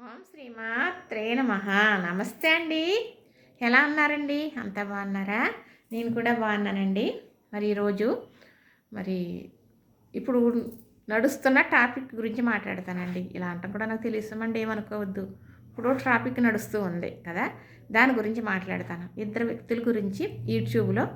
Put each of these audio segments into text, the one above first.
ఓం శ్రీమాత్రే నమ. నమస్తే అండి. ఎలా ఉన్నారండి? అంతా బాగున్నారా? నేను కూడా బాగున్నానండి. మరి ఈరోజు మరి ఇప్పుడు నడుస్తున్న టాపిక్ గురించి మాట్లాడతానండి. ఇలా అంటాం కూడా నాకు తెలుస్తామండి ఏమనుకోవద్దు. ఇప్పుడు ట్రాఫిక్ నడుస్తూ ఉంది కదా? దాని గురించి మాట్లాడతాను. ఇద్దరు వ్యక్తుల గురించి యూట్యూబ్లో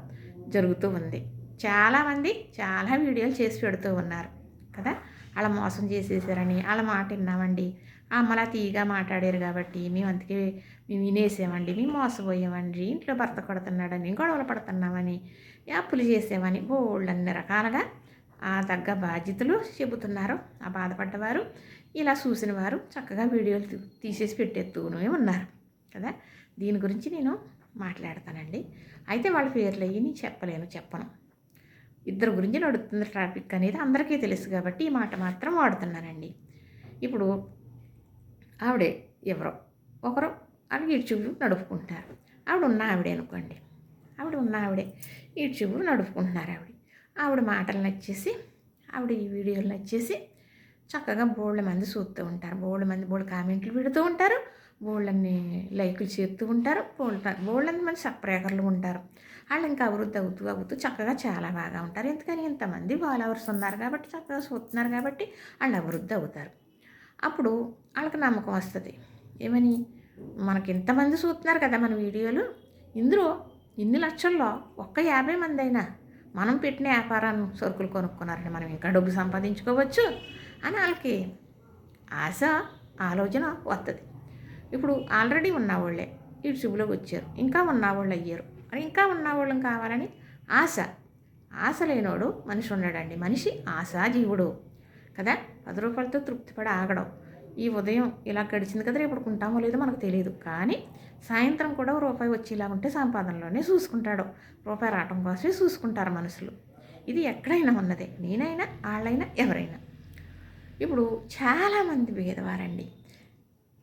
జరుగుతూ ఉంది. చాలామంది చాలా వీడియోలు చేసి పెడుతూ ఉన్నారు కదా? అలా మోసం చేసేసారని అలా మాట విన్నామండి. అమ్మలా తీగా మాట్లాడారు కాబట్టి మేము అందుకే మేము వినేసామండి మేము మోసపోయామండి ఇంట్లో భర్త కొడుతున్నాడని గొడవలు పడుతున్నామని అప్పులు చేసామని బోళ్ళు అన్ని రకాలుగా ఆ తగ్గ బాధ్యతలు చెబుతున్నారు. ఆ బాధపడ్డవారు ఇలా చూసిన వారు చక్కగా వీడియోలు తీసేసి పెట్టేస్తూనే ఉన్నారు కదా. దీని గురించి నేను మాట్లాడతానండి. అయితే వాళ్ళ పేర్లు అయ్యి నేను చెప్పలేను చెప్పను. ఇద్దరు గురించి నడుస్తుంది ట్రాఫిక్ అనేది అందరికీ తెలుసు కాబట్టి ఈ మాట మాత్రం వాడుతున్నానండి. ఇప్పుడు ఆవిడే ఎవరో ఒకరు అని యూట్యూబ్ నడుపుకుంటారు ఆవిడ ఉన్న ఆవిడే అనుకోండి. ఆవిడ ఉన్న ఆవిడే యూట్యూబ్ నడుపుకుంటున్నారు ఆవిడ. ఆవిడ మాటలు నచ్చేసి ఆవిడ ఈ వీడియోలు నచ్చేసి చక్కగా బోళ్ళ మంది చూస్తూ ఉంటారు. బోళ్ళ మంది బోళ్ళ కామెంట్లు పెడుతూ ఉంటారు. బోళ్ళని లైకులు చేస్తూ ఉంటారు. బోళ్ళ బోళ్ళని మంది సప్రేకర్లు ఉంటారు. వాళ్ళు ఇంకా అభివృద్ధి అవుతూ అవుతూ చక్కగా చాలా బాగా ఉంటారు. ఎందుకని? ఇంతమంది ఫాలోవర్స్ ఉన్నారు కాబట్టి చక్కగా చూస్తున్నారు కాబట్టి వాళ్ళు అభివృద్ధి అవుతారు. అప్పుడు వాళ్ళకి నమ్మకం వస్తుంది. ఏమని? మనకి ఇంతమంది చూస్తున్నారు కదా మన వీడియోలు. ఇందులో ఇన్ని లక్షల్లో ఒక్క యాభై మంది అయినా మనం పెట్టిన వ్యాపారాన్ని సరుకులు కొనుక్కున్నారని మనం ఇంకా డబ్బు సంపాదించుకోవచ్చు అని వాళ్ళకి ఆశ ఆలోచన వస్తుంది ఇప్పుడు ఆల్రెడీ ఉన్నవాళ్ళే యూట్యూబ్లోకి వచ్చారు. ఇంకా ఉన్నవాళ్ళు అయ్యారు. మరి ఇంకా ఉన్నవాళ్ళం కావాలని ఆశ. ఆశ లేనోడు మనిషి ఉన్నాడండి మనిషి ఆశాజీవుడు కదా? పది రూపాయలతో తృప్తిపడి ఆగడం ఈ ఉదయం ఇలా గడిచింది కదా రేపు ఉంటామో లేదో మనకు తెలియదు. కానీ సాయంత్రం కూడా రూపాయి వచ్చేలా ఉంటే సంపాదనలోనే చూసుకుంటాడు. రూపాయి రావటం కోసమే చూసుకుంటారు మనుషులు. ఇది ఎక్కడైనా ఉన్నదే. నేనైనా వాళ్ళైనా ఎవరైనా. ఇప్పుడు చాలామంది పేదవారండి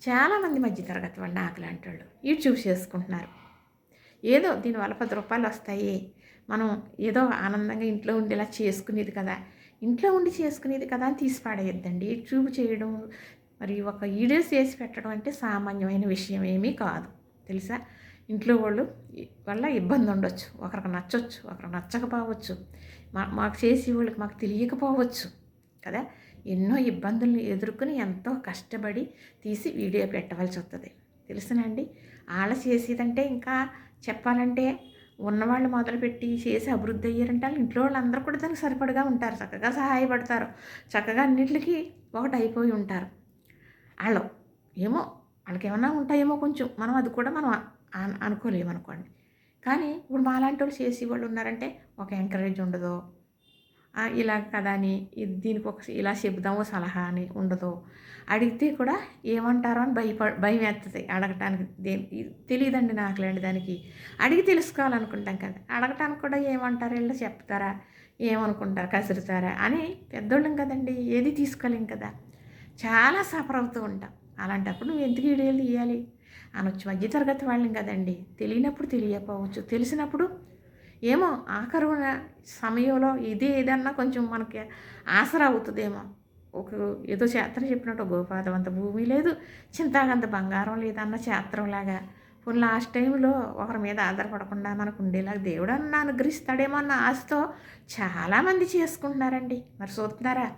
చాలామంది మధ్యతరగతి వాళ్ళు ఆకలి అంటాడు వాళ్ళు యూట్యూబ్ చేసుకుంటున్నారు. ఏదో దీనివల్ల పది రూపాయలు వస్తాయి మనం ఏదో ఆనందంగా ఇంట్లో ఉండేలా చేసుకునేది కదా. ఇంట్లో ఉండి చేసుకునేది కదా అని తీసి పాడేయద్దండి. చూపు చేయడం మరి ఒక వీడియోస్ చేసి పెట్టడం అంటే సామాన్యమైన విషయం ఏమీ కాదు. తెలుసా? ఇంట్లో వాళ్ళు వల్ల ఇబ్బంది ఉండొచ్చు. ఒకరికి నచ్చొచ్చు ఒకరికి నచ్చకపోవచ్చు. మా మాకు చేసే వాళ్ళకి మాకు తెలియకపోవచ్చు కదా? ఎన్నో ఇబ్బందులను ఎదుర్కొని ఎంతో కష్టపడి తీసి వీడియో పెట్టవలసి వస్తుంది తెలుసునండి? వాళ్ళ చేసేదంటే ఇంకా చెప్పాలంటే ఉన్నవాళ్ళు మొదలుపెట్టి చేసి అభివృద్ధి అయ్యారంటే వాళ్ళు ఇంట్లో వాళ్ళందరూ కూడా దానికి సరిపడగా ఉంటారు. చక్కగా సహాయపడతారు. చక్కగా అన్నిటికీ ఒకటి అయిపోయి ఉంటారు. వాళ్ళు ఏమో వాళ్ళకి ఏమన్నా ఉంటాయేమో కొంచెం. మనం అది కూడా మనం అను- అనుకోలేము అనుకోండి కానీ ఇప్పుడు మాలాంటి వాళ్ళు చేసి వాళ్ళు ఉన్నారంటే ఒక ఎంకరేజ్ ఉండదు ఇలా కదా అని దీనికి ఒక ఇలా చెబుదాము సలహా అని ఉండదు. అడిగితే కూడా ఏమంటారో అని భయప భయం వేస్తుంది అడగటానికి. దే తెలియదండి నాకు లేండి దానికి. అడిగి తెలుసుకోవాలనుకుంటాం కదా. అడగటానికి కూడా ఏమంటారు? వీళ్ళు చెప్తారా? ఏమనుకుంటారు? కసురుతారా? అని పెద్దోళ్ళం కదండి ఏది తీసుకోలేం కదా. చాలా సఫర్ అవుతూ ఉంటాం. అలాంటప్పుడు నువ్వు ఎందుకు వీడియోలు తీయాలి? అనొచ్చు. మధ్య తరగతి వాళ్ళం కదండి. తెలియనప్పుడు తెలియకపోవచ్చు. తెలిసినప్పుడు ఏమో ఆఖరు సమయంలో ఇది ఏదన్నా కొంచెం మనకి ఆసరా అవుతుందేమో ఒక ఏదో చేత్ర చెప్పినట్టు గోపాదం అంత భూమి లేదు చింతాగంత బంగారం లేదన్న చేత్రంలాగా పోనీ లాస్ట్ టైంలో ఒకరి మీద ఆధారపడకుండా మనకు ఉండేలాగా దేవుడు అన్న అనుగ్రహిస్తాడేమో అన్న ఆశతో చాలామంది చేసుకుంటున్నారండి. మరి చూస్తున్నారా?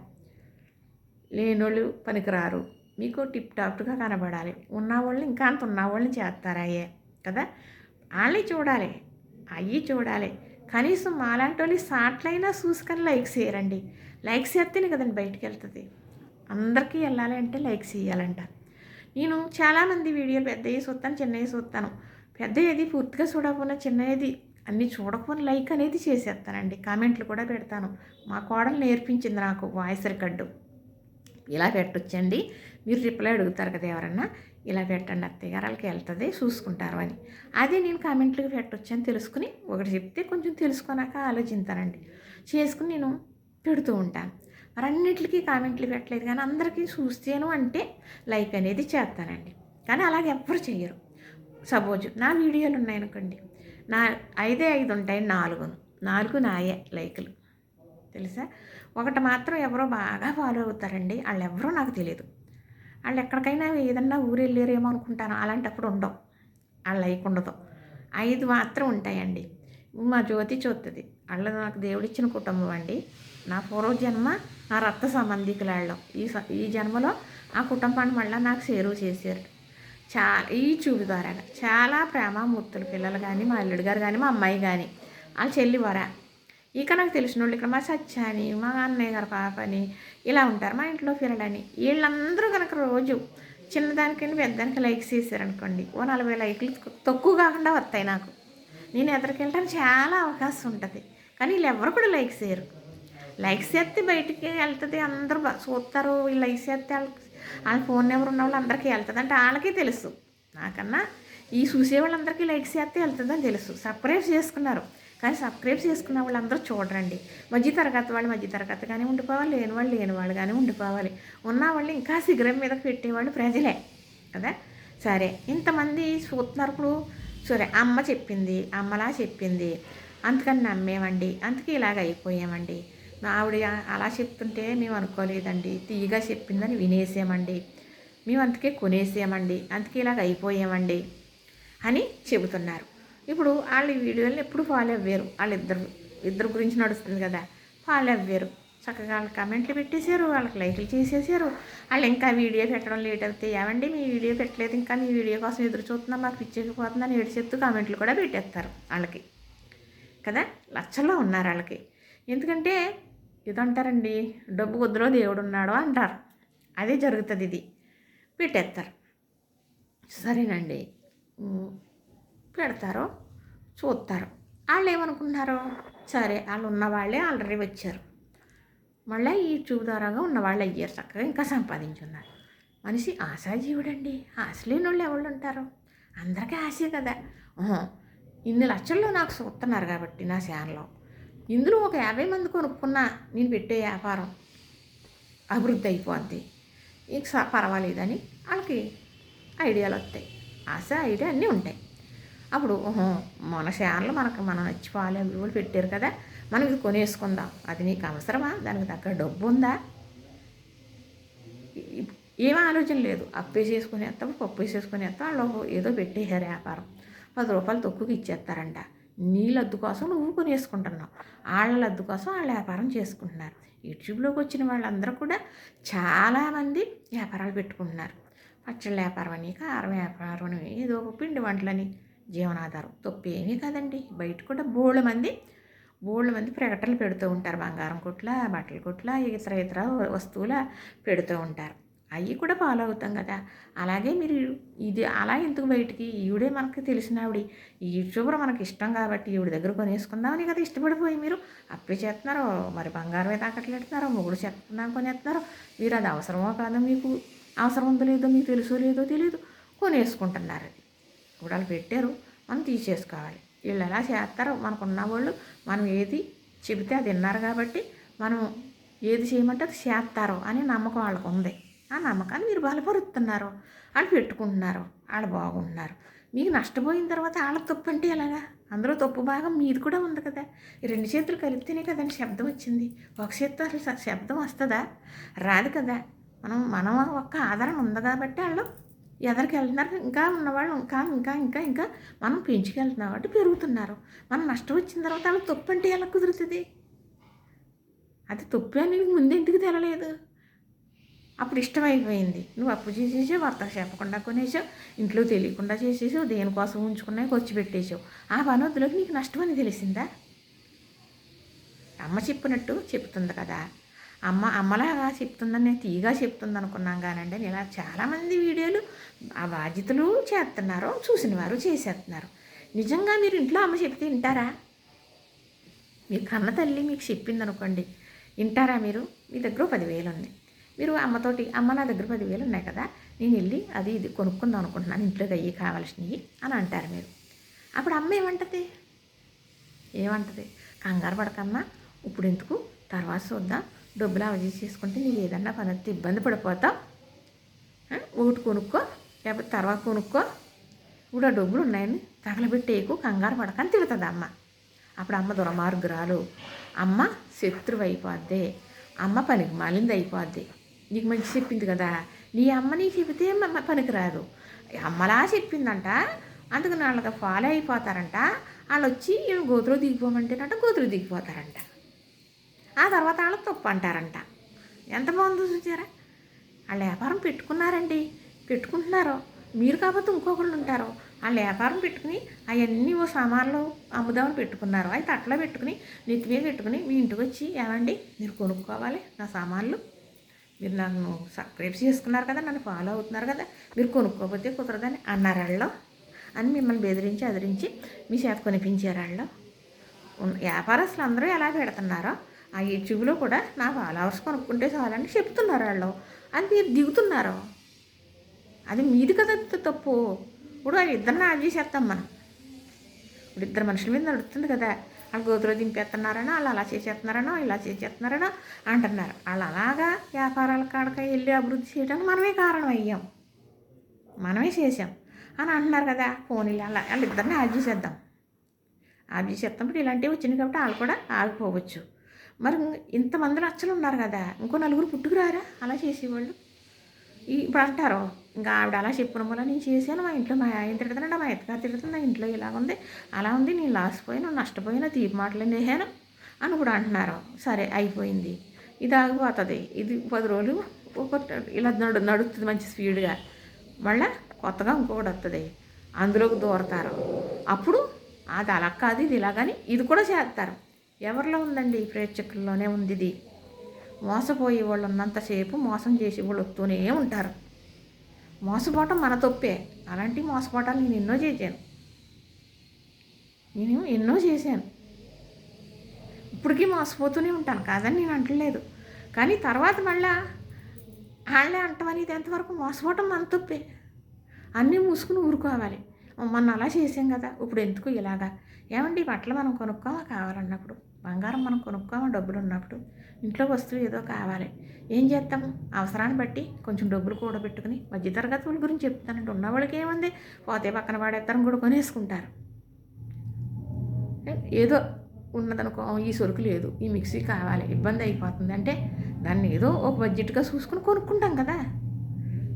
లేనోళ్ళు పనికిరారు. మీకు టిప్ టాప్గా కనబడాలి. ఉన్నవాళ్ళు ఇంకా అంత ఉన్నవాళ్ళని చేస్తారాయే కదా? వాళ్ళని చూడాలి. అయ్యి చూడాలి. కనీసం మాలాంటి వాళ్ళు సాట్లైనా చూసుకొని లైక్ చేయరండి. లైక్స్ చేస్తేనే కదండి బయటికి వెళ్తుంది. అందరికీ వెళ్ళాలి అంటే లైక్స్ చేయాలంట. నేను చాలామంది వీడియోలు పెద్దవి చూస్తాను చిన్నవి చూస్తాను. పెద్ద ఏది పూర్తిగా చూడకపోయినా చిన్నది అన్నీ చూడకపోయినా లైక్ అనేది చేసేస్తానండి. కామెంట్లు కూడా పెడతాను. మా కోడలు నేర్పించింది నాకు వాయిస్ రికార్డు. ఇలా పెట్టొచ్చండి. మీరు రిప్లై అడుగుతారు కదా ఎవరన్నా. ఇలా పెట్టండి అత్తయ్య గారు వాళ్ళకి వెళ్తుంది చూసుకుంటారు అని. అదే నేను కామెంట్లకు పెట్టొచ్చు అని తెలుసుకుని ఒకటి చెప్తే కొంచెం తెలుసుకున్నాక ఆలోచిస్తానండి చేసుకుని నేను పెడుతూ ఉంటాను. మరి అన్నిటికీ కామెంట్లు పెట్టలేదు కానీ అందరికీ చూస్తేను అంటే లైక్ అనేది చేస్తానండి. కానీ అలాగే ఎవ్వరు చేయరు సపోజ్ నా వీడియోలు ఉన్నాయనుకోండి నా ఐదే ఐదు ఉంటాయి నాలుగును. నాలుగు నాయే లైకులు. తెలుసా? ఒకటి మాత్రం ఎవరో బాగా ఫాలో అవుతారండి. వాళ్ళు ఎవరో నాకు తెలియదు వాళ్ళు ఎక్కడికైనా ఏదన్నా ఊరు వెళ్ళారేమో అనుకుంటాను. అలాంటప్పుడు ఉండవు. వాళ్ళు అయ్యకుండదు ఉండదు. ఐదు మాత్రం ఉంటాయండి. మా జ్యోతి చూస్తుంది వాళ్ళు నాకు దేవుడిచ్చిన కుటుంబం అండి. నా పూర్వ జన్మ నా రక్త సంబంధికులాళ్ళం ఈ స- ఈ జన్మలో ఆ కుటుంబాన్ని మళ్ళీ నాకు సేరువు చేశారు. చాలా ఈ చూపు ద్వారా చాలా ప్రేమమూర్తులు పిల్లలు కానీ మా అల్లుడు గారు కానీ మా అమ్మాయి కానీ వాళ్ళ చెల్లి వర ఇక నాకు తెలిసిన వాళ్ళు ఇక్కడ మా సత్యాని మా అన్నయ్య గారు పాపని ఇలా ఉంటారు మా ఇంట్లో పిల్లలని వీళ్ళందరూ కనుక రోజు చిన్నదానికని పెద్దదానికి లైక్స్ చేశారనుకోండి ఓ నలభై లైక్లు తక్కువ కాకుండా వస్తాయి నాకు. నేను ఎదరికెళ్ళడానికి చాలా అవకాశం ఉంటుంది కానీ వీళ్ళు ఎవరు కూడా లైక్స్ చేయరు. లైక్స్ చేస్తే బయటికి వెళ్తుంది అందరూ బా- చూస్తారు వీళ్ళు లైక్స్ చేస్తే వాళ్ళకి వాళ్ళ ఫోన్ నెంబర్ ఉన్న వాళ్ళు అందరికీ వెళ్తుంది అంటే వాళ్ళకి తెలుసు. నాకన్నా ఈ చూసే వాళ్ళందరికీ లైక్స్ చేస్తే వెళ్తుందని తెలుసు సపరేట్ చేసుకున్నారు. కానీ సబ్స్క్రైబ్ చేసుకున్న వాళ్ళందరూ చూడరండి. మధ్య తరగతి వాళ్ళు మధ్య తరగతి కానీ ఉండిపోవాలి లేని వాళ్ళు లేని వాళ్ళు కానీ ఉండిపోవాలి. ఉన్న వాళ్ళు ఇంకా శిఖరం మీద పెట్టేవాళ్ళు ప్రజలే కదా? సరే ఇంతమంది చూస్తున్నారు ఇప్పుడు సరే అమ్మ చెప్పింది అమ్మలా చెప్పింది. అందుకని నమ్మేమండి అందుకే ఇలాగ అయిపోయామండి. మా ఆవిడ అలా చెప్తుంటే మేము అనుకోలేదండి. తీయగా చెప్పిందని వినేసామండి. మేము అందుకే కొనేసామండి. అందుకే ఇలాగ అయిపోయామండి అని చెబుతున్నారు. ఇప్పుడు వాళ్ళ ఈ వీడియోలు ఎప్పుడు ఫాలో అవ్వారు. వాళ్ళిద్దరు ఇద్దరు గురించి నడుస్తుంది కదా. ఫాలో అవ్వారు. చక్కగా వాళ్ళు కమెంట్లు పెట్టేశారు వాళ్ళకి లైక్లు చేసేసారు వాళ్ళు ఇంకా వీడియో పెట్టడం లేట్ అవుతాయి ఏమండి? మీ వీడియో పెట్టలేదు. ఇంకా మీ వీడియో కోసం ఎదురు చూస్తున్నాం మాకు పిచ్చేకపోతుందని ఏడిచెత్తు కామెంట్లు కూడా పెట్టేస్తారు వాళ్ళకి. కదా? లక్షల్లో ఉన్నారు వాళ్ళకి. ఎందుకంటే ఇదంటారండి డబ్బు కొద్దిలో దేవుడు ఉన్నాడు అంటారు. అదే జరుగుతుంది ఇది. పెట్టేస్తారు. సరేనండి. పెడతారు చూస్తారు వాళ్ళు ఏమనుకుంటున్నారు సరే వాళ్ళు ఉన్నవాళ్ళే ఆల్రెడీ వచ్చారు. మళ్ళీ ఈ యూట్యూబ్ ఉన్నవాళ్ళు అయ్యారు చక్కగా ఇంకా సంపాదించున్నారు. మనిషి ఆశాజీవుడండి. ఆశ వాళ్ళు ఎవరు ఉంటారు అందరికీ ఆశే కదా. ఇన్ని లక్షల్లో నాకు చూస్తున్నారు కాబట్టి నా ఛానల్లో ఇందులో ఒక యాభై మంది కొనుక్కున్నా నేను పెట్టే వ్యాపారం అభివృద్ధి అయిపోద్ది. ఇంక స- పర్వాలేదని వాళ్ళకి ఐడియాలు వస్తాయి ఆశ ఐడియా అన్నీ ఉంటాయి. అప్పుడు ఓహో మన ఛానల్ మనకు మనం నచ్చిపోవాలి అవి పెట్టారు కదా మనం ఇది కొనేసుకుందాం. అది నీకు అవసరమా? దానికి తగ్గ డబ్బు ఉందా? ఏం ఆలోచన లేదు. అప్పే చేసుకుని వేస్తాం పప్పు వేస్తాం వాళ్ళు ఏదో పెట్టేశారు వ్యాపారం. పది రూపాయలు తక్కువకి ఇచ్చేస్తారంట. నీ లద్దు కోసం నువ్వు కొనేసుకుంటున్నావు. వాళ్ళ లద్దు కోసం వాళ్ళ వ్యాపారం చేసుకుంటున్నారు. యూట్యూబ్లోకి వచ్చిన వాళ్ళందరూ కూడా చాలామంది వ్యాపారాలు పెట్టుకుంటున్నారు. పచ్చళ్ళ వ్యాపారం అని కారం వ్యాపారం అని ఏదో ఒక పిండి వంటలని. జీవనాధారం. తప్పు ఏమీ కాదండి. బయట కూడా బోళ్ళ మంది బోళ్ళ మంది ప్రకటనలు పెడుతూ ఉంటారు. బంగారం కొట్ల బట్టల కొట్ల ఇతర ఇతర వస్తువుల పెడుతూ ఉంటారు. అవి కూడా ఫాలో అవుతాం కదా. అలాగే మీరు ఇది అలా ఎందుకు బయటికి? ఈవిడే మనకు తెలిసిన ఆవిడ. ఈ యూట్యూబర్ మనకి ఇష్టం కాబట్టి ఈవిడ దగ్గర కొనేసుకుందామని కదా ఇష్టపడిపోయి మీరు. అప్పే చేస్తున్నారు మరి బంగారం అయితే తాకట్లేడుతున్నారో మొగుడు చేస్తున్నాం కొనేస్తున్నారో మీరు అది అవసరమో కాదో మీకు. అవసరం ఉందో లేదో మీకు తెలుసో లేదో తెలియదు. కొనేసుకుంటున్నారు. అది గుడాలు వాళ్ళు పెట్టారు మనం తీసేసుకోవాలి. వీళ్ళు ఎలా చేస్తారో మనకున్న వాళ్ళు మనం ఏది చెబితే అది విన్నారు కాబట్టి మనం ఏది చేయమంటే అది చేస్తారు అనే నమ్మకం వాళ్ళకు ఉంది. ఆ నమ్మకాన్ని మీరు బలపరుస్తున్నారు. వాళ్ళు పెట్టుకుంటున్నారు. వాళ్ళు బాగుంటున్నారు మీకు నష్టపోయిన తర్వాత వాళ్ళ తప్పు అంటే ఎలాగా? అందులో తప్పు భాగం మీది కూడా ఉంది కదా. రెండు చేతులు కలిపితేనే కదండి శబ్దం వచ్చింది. ఒక చేత్తో అసలు శబ్దం వస్తుందా? రాదు కదా. మనం మనం ఒక్క ఆధారం ఉంది కాబట్టి వాళ్ళు ఎదరికి వెళ్తున్నారు. ఇంకా ఉన్నవాళ్ళు ఇంకా ఇంకా ఇంకా ఇంకా మనం పెంచుకెళ్తున్నాం కాబట్టి పెరుగుతున్నారు. మనం నష్టం వచ్చిన తర్వాత వాళ్ళు తప్పు అంటే ఎలా కుదురుతుంది? అది తప్పు అని నీకు ముందు ఎందుకు తెలలేదు అప్పుడు ఇష్టమైపోయింది. నువ్వు అప్పు చేసేసావు భర్త చెప్పకుండా కొనేసావు ఇంట్లో తెలియకుండా చేసేసావు దేనికోసం ఉంచుకున్నా ఖర్చు పెట్టేసావు ఆ పనొద్దులోకి నీకు నష్టం అని తెలిసిందా? అమ్మ చెప్పినట్టు చెప్తుంది కదా. అమ్మ అమ్మలాగా చెప్తుందని నేను తీగా చెప్తుంది అనుకున్నాం కానండి. నేను ఇలా చాలామంది వీడియోలు ఆ బాధ్యతలు చేస్తున్నారు చూసిన వారు చేసేస్తున్నారు. నిజంగా మీరు ఇంట్లో అమ్మ చెప్తే వింటారా? మీ కన్న తల్లి మీకు చెప్పింది అనుకోండి వింటారా మీరు? మీ దగ్గర పదివేలు ఉంది. మీరు అమ్మతోటి అమ్మ నా దగ్గర పదివేలు ఉన్నాయి కదా నేను వెళ్ళి అది ఇది కొనుక్కుందాం అనుకుంటున్నాను ఇంట్లోకి అయ్యి కావాల్సినవి అని అంటారు మీరు. అప్పుడు అమ్మ ఏమంటది? ఏమంటది? కంగారు పడకమ్మా ఇప్పుడు ఎందుకు? తర్వాత చూద్దాం. డబ్బులు అవజీ చేసుకుంటే నీకు ఏదన్నా పని ఇబ్బంది పడిపోతావు ఒకటి కొనుక్కో లేకపోతే తర్వాత కొనుక్కో. ఇప్పుడు ఆ డబ్బులు ఉన్నాయని తగలబెట్టేకు కంగారు పడకని తిడుతుంది అమ్మ. అప్పుడు అమ్మ దురమార్గురాలు అమ్మ శత్రువు అయిపోద్ది. అమ్మ పనికి మాలింది అయిపోద్ది. నీకు మంచి చెప్పింది కదా. నీ అమ్మ నీకు చెబితే అమ్మ పనికిరాదు అమ్మలా చెప్పిందంట. అందుకని వాళ్ళకి ఫాలో అయిపోతారంట. వాళ్ళు వచ్చి గోతులో దిగిపోమంటేనంట గోతులో దిగిపోతారంట. ఆ తర్వాత వాళ్ళు తప్పు అంటారంట ఎంత బాగుందో చూసారా? వాళ్ళు వ్యాపారం పెట్టుకున్నారండి. పెట్టుకుంటున్నారు. మీరు కాకపోతే ఇంకొకళ్ళు ఉంటారు. వాళ్ళు వ్యాపారం పెట్టుకుని అవన్నీ ఓ సామాన్లు అమ్ముదామని పెట్టుకున్నారు. అవి తట్లో పెట్టుకుని నెత్తి పెట్టుకుని మీ ఇంటికి వచ్చి ఏమండి? మీరు కొనుక్కోవాలి నా సామాన్లు. మీరు నన్ను సబ్స్క్రైబ్ చేసుకున్నారు కదా నన్ను ఫాలో అవుతున్నారు కదా మీరు కొనుక్కోకపోతే కుదరదని అన్నారు వాళ్ళు. అని మిమ్మల్ని బెదిరించి అదిరించి మీ చేత కొనిపించారు వాళ్ళు. వ్యాపారస్తులు అందరూ ఎలా పెడుతున్నారో ఆ యూట్యూబ్లో కూడా నా ఫాలోవర్స్ కొనుక్కుంటే చాలని చెప్తున్నారు వాళ్ళు. అది మీరు దిగుతున్నారు? అది మీది కదా తప్పు. ఇప్పుడు అది ఇద్దరిని ఆడ్ చేసేస్తాం మనం. ఇప్పుడు ఇద్దరు మనుషుల మీద నడుస్తుంది కదా. వాళ్ళు గోతులో దింపేస్తున్నారనో వాళ్ళు అలా చేసేస్తున్నారనో ఇలా చేసేస్తున్నారనో అంటున్నారు. వాళ్ళు అలాగా వ్యాపారాల కాడక వెళ్ళి అభివృద్ధి చేయడానికి మనమే కారణం అయ్యాం. మనమే చేసాం అని అంటున్నారు కదా. ఫోన్లు అలా వాళ్ళిద్దరిని ఆడ్ చేసేద్దాం. ఆడ్ ఇప్పుడు ఇలాంటివి వచ్చినాయి కాబట్టి వాళ్ళు కూడా ఆగిపోవచ్చు. మరి ఇంతమంది లక్షలు ఉన్నారు కదా ఇంకో నలుగురు పుట్టుకురారా? అలా చేసేవాళ్ళు. ఇప్పుడు అంటారు ఇంకా ఆవిడ అలా చెప్పిన వల్ల నేను చేశాను మా ఇంట్లో మా ఆయన తిడుతున్నాడు మా ఎత్తగారు తిడుతుంది నా ఇంట్లో ఇలా ఉంది అలా ఉంది నేను లాసిపోయినా నష్టపోయినా తీపి మాటలు నేహాను అని కూడా అంటున్నారు. సరే అయిపోయింది. ఇది ఆగిపోతుంది. ఇది పది రోజులు ఒక ఇలా నడు నడుస్తుంది మంచి స్పీడ్గా. మళ్ళీ కొత్తగా ఇంకొకటి వస్తుంది అందులోకి దూరతారు. అప్పుడు అది అలా కాదు ఇది ఇలాగని ఇది కూడా చేస్తారు. ఎవరిలో ఉందండి ప్రేక్షకుల్లోనే ఉంది ఇది మోసపోయే వాళ్ళు ఉన్నంతసేపు మోసం చేసే వాళ్ళు వస్తూనే ఉంటారు. మోసపోవటం మన తప్పే. అలాంటి మోసపోవటాలు నేను ఎన్నో చేశాను. నేను ఎన్నో చేశాను. ఇప్పటికీ మోసపోతూనే ఉంటాను. కాదని నేను అంటలేదు. కానీ తర్వాత మళ్ళా వాళ్ళే అంటామని ఇది ఎంతవరకు మోసపోవటం మన తప్పే? అన్నీ మూసుకుని ఊరుకోవాలి. మొన్న అలా చేసాం కదా. ఇప్పుడు ఎందుకు ఇలాగా? ఏమండి బట్టలు మనం కొనుక్కోవా కావాలన్నప్పుడు? బంగారం మనం కొనుక్కోమా డబ్బులు ఉన్నప్పుడు. ఇంట్లో వస్తువు ఏదో కావాలి. ఏం చేస్తాము అవసరాన్ని బట్టి కొంచెం డబ్బులు కూడా పెట్టుకుని మధ్యతరగతి వాళ్ళ గురించి చెప్తానంటే ఉన్న వాళ్ళకి ఏముంది? పోతే పక్కన వాడేస్తారని కూడా కొనేసుకుంటారు. ఏదో ఉన్నదనుకో ఈ సరుకు లేదు ఈ మిక్సీ కావాలి ఇబ్బంది అయిపోతుంది. అంటే దాన్ని ఏదో ఒక బడ్జెట్గా చూసుకుని కొనుక్కుంటాం కదా.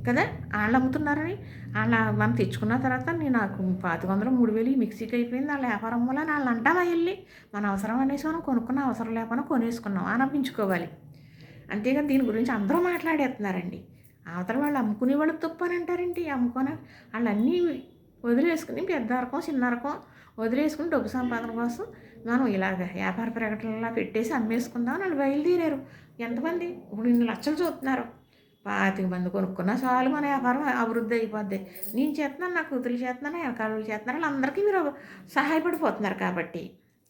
కదా? వాళ్ళు అమ్ముతున్నారని. వాళ్ళ మనం తెచ్చుకున్న తర్వాత నేను నాకు పాతి వందలు మూడు వేలు ఈ మిక్సీకి అయిపోయింది. వాళ్ళ వ్యాపారం వల్ల వాళ్ళు అంటామా వెళ్ళి మన అవసరం అనేసి మనం కొనుక్కున్న అవసరం లేకపోయినా కొనేసుకున్నాం. అనిపించుకోవాలి అంతేగాని దీని గురించి అందరూ మాట్లాడేస్తున్నారండి. అవతల వాళ్ళు అమ్ముకునే వాళ్ళు తప్పు అని అంటారండి అమ్ముకొని వాళ్ళు అన్నీ వదిలేసుకుని పెద్ద రకం చిన్న రకం వదిలేసుకుని డబ్బు సంపాదన కోసం మనం ఇలాగ వ్యాపార ప్రకటనలా పెట్టేసి అమ్మేసుకుందాం అని వాళ్ళు బయలుదేరారు. ఎంతమంది? ఇప్పుడు ఇన్ని లక్షలు చూస్తున్నారు. పాతిక మంది కొనుక్కున్నా చాలు మన వ్యాపారం అభివృద్ధి అయిపోద్ది. నేను చేస్తున్నాను నా కూతురు చేస్తున్నాను వెనకాల వాళ్ళు చేస్తున్నారు వాళ్ళందరికీ మీరు సహాయపడిపోతున్నారు కాబట్టి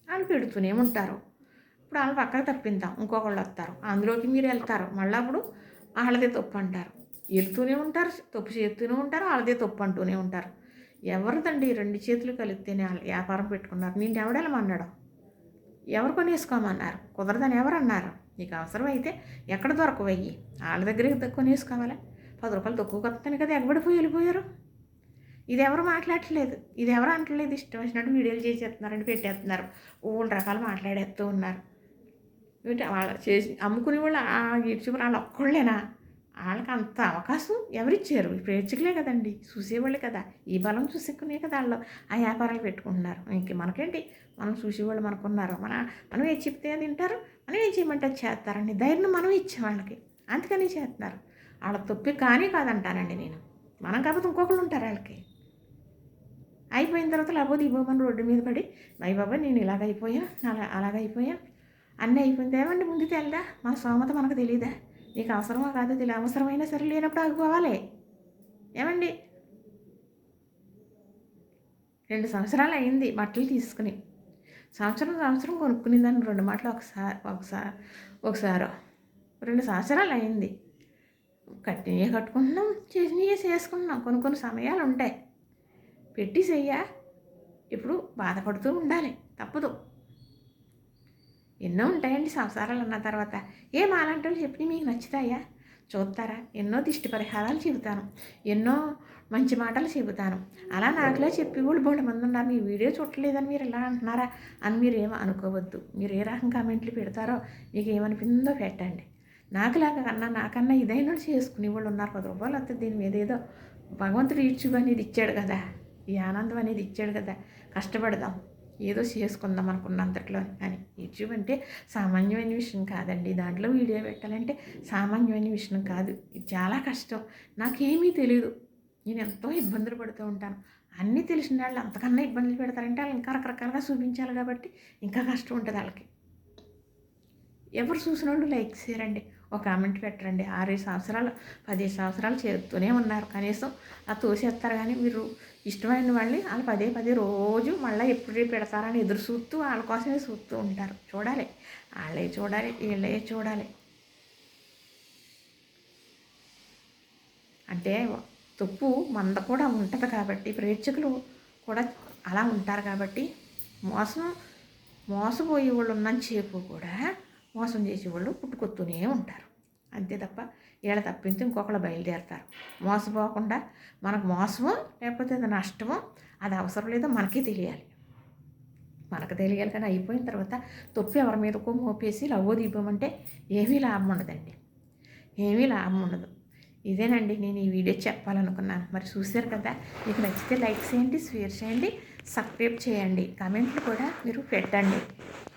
వాళ్ళు పెడుతూనే ఉంటారు. ఇప్పుడు వాళ్ళు పక్కకు తప్పిందాం ఇంకొకళ్ళు వస్తారు అందులోకి మీరు వెళ్తారు. మళ్ళీ అప్పుడు వాళ్ళదే తప్పు అంటారు. వెళ్తూనే ఉంటారు తప్పు చేస్తూనే ఉంటారు వాళ్ళదే తప్పు అంటూనే ఉంటారు. ఎవరిదండి రెండు చేతులు కలిపితేనే వాళ్ళు వ్యాపారం పెట్టుకున్నారు? నేను ఎవడెళ్ళమన్నాడు ఎవరు కొనేసుకోమన్నారు? కుదరదని ఎవరు అన్నారు? నీకు అవసరమైతే ఎక్కడ దొరకవయ్యి వాళ్ళ దగ్గర కొనేసుకోవాలా పది రూపాయలు తక్కువ కొత్తని కదా ఎగబడిపోయి వెళ్ళిపోయారు. ఇది ఎవరు మాట్లాడట్లేదు. ఇది ఎవరు అంటలేదు. ఇష్టం వచ్చినట్టు వీడియోలు చేసేస్తున్నారండి పెట్టేస్తున్నారు. ఊళ్ళ రకాలు మాట్లాడేస్తూ ఉన్నారు. ఏంటి? చేసి అమ్ముకునే వాళ్ళు ఆ యూట్యూబ్ వాళ్ళు ఒక్కళ్ళేనా? వాళ్ళకి అంత అవకాశం ఎవరిచ్చారు? ప్రేక్షకులే కదండి. చూసేవాళ్ళే కదా. ఈ బలం చూసుకునే కదా వాళ్ళు ఆ వ్యాపారాలు పెట్టుకుంటున్నారు. ఇంక మనకేంటి? మనం చూసేవాళ్ళు మనకున్నారు. మన మనం ఏం చెప్తే తింటారు మనం ఏం చేయమంటే అది చేస్తారండి. ధైర్యం మనం ఇచ్చాం వాళ్ళకి. అందుకని చేస్తున్నారు వాళ్ళ తొప్పి కానీ కాదంటానండి నేను. మనం కాకపోతే ఇంకొకళ్ళు ఉంటారు వాళ్ళకి అయిపోయిన తర్వాత లేకపోతే ఇవ్వమని రోడ్డు మీద పడి మై బాబా నేను ఇలాగ అయిపోయాను. అలా అలాగ అయిపోయాను. అన్నీ అయిపోయింది. ఏమండి ముందు తెల్దా? మన స్తోమత మనకు తెలియదా నీకు అవసరమా కాదు తెలియ అవసరమైనా సరే లేనప్పుడు ఆగిపోవాలి ఏమండి? రెండు సంవత్సరాలు అయింది బట్టలు తీసుకుని. సంవత్సరం సంవత్సరం కొనుక్కునేదాన్ని రెండు మాటలు ఒకసారి ఒకసారి ఒకసారి. రెండు సంవత్సరాలు అయింది. కట్టినవి కట్టుకుంటున్నాం చేసినవి చేసుకుంటున్నాం. కొన్ని కొన్ని సమయాలు ఉంటాయి. పెట్టి చెయ్య. ఇప్పుడు బాధపడుతూ ఉండాలి. తప్పదు. ఎన్నో ఉంటాయండి సంసారాలు అన్న తర్వాత. ఏ వాళ్ళు చెప్పి మీకు నచ్చుతాయా? చూస్తారా? ఎన్నో దిష్టి పరిహారాలు చెబుతాను. ఎన్నో మంచి మాటలు చెబుతాను. అలా నాకులే చెప్పి వాళ్ళు బోళ్ళ మంది ఉన్నారు. మీ వీడియో చూడలేదని మీరు ఎలా అంటున్నారా? అని మీరు ఏమో అనుకోవద్దు. మీరు ఏ రకం కామెంట్లు పెడతారో మీకు ఏమనిపిందో పెట్టండి. నాకులాగా కన్నా నాకన్నా ఇదైనా చేసుకునే వాళ్ళు ఉన్నారు. పది రూపాయలు వస్తే దీని మీద ఏదో భగవంతుడు ఇచ్చు అనేది ఇచ్చాడు కదా. ఈ ఆనందం అనేది ఇచ్చాడు కదా. కష్టపడదాం. ఏదో చేసుకుందాం అనుకున్నంతట్లో కానీ యూట్యూబ్ అంటే సామాన్యమైన విషయం కాదండి. దాంట్లో వీడియో పెట్టాలంటే సామాన్యమైన విషయం కాదు. ఇది చాలా కష్టం. నాకేమీ తెలియదు నేను ఎంతో ఇబ్బందులు పడుతూ ఉంటాను. అన్నీ తెలిసిన వాళ్ళు అంతకన్నా ఇబ్బందులు పెడతారంటే వాళ్ళు ఇంకా రకరకాలుగా చూపించాలి కాబట్టి ఇంకా కష్టం ఉంటుంది వాళ్ళకి. ఎవరు చూసిన వాళ్ళు లైక్ చేయరండి. ఒక కామెంట్ పెట్టరండి. ఆరు సంవత్సరాలు పదిహేను సంవత్సరాలు చేస్తూనే ఉన్నారు. కనీసం ఆ తోసేస్తారు కానీ మీరు ఇష్టమైన వాళ్ళని వాళ్ళు పదే పదే రోజు మళ్ళీ ఎప్పుడు పెడతారని ఎదురు చూస్తూ వాళ్ళ కోసమే చూస్తూ ఉంటారు. చూడాలి. వాళ్ళే చూడాలి వీళ్ళే చూడాలి. అంటే తప్పు మంద కూడా ఉంటుంది కాబట్టి ప్రేక్షకులు కూడా అలా ఉంటారు కాబట్టి మోసం మోసపోయే వాళ్ళు ఉన్నంతసేపు కూడా మోసం చేసేవాళ్ళు పుట్టుకొస్తూనే ఉంటారు. అంతే తప్ప వీళ్ళ తప్పించి ఇంకొకళ్ళు బయలుదేరతారు. మోసపోకుండా మనకు మోసమో లేకపోతే అది నష్టమో అది అవసరం లేదో మనకే తెలియాలి. మనకు తెలియాలి కానీ అయిపోయిన తర్వాత తొప్పి ఎవరి మీదకో మోపేసి లవ్వో దీపమంటే ఏమీ లాభం ఉండదండి. ఏమీ లాభం ఉండదు. ఇదేనండి నేను ఈ వీడియో చెప్పాలనుకున్నాను. మరి చూశారు కదా? మీకు నచ్చితే లైక్ చేయండి షేర్ చేయండి సబ్స్క్రైబ్ చేయండి. కామెంట్లు కూడా మీరు పెట్టండి.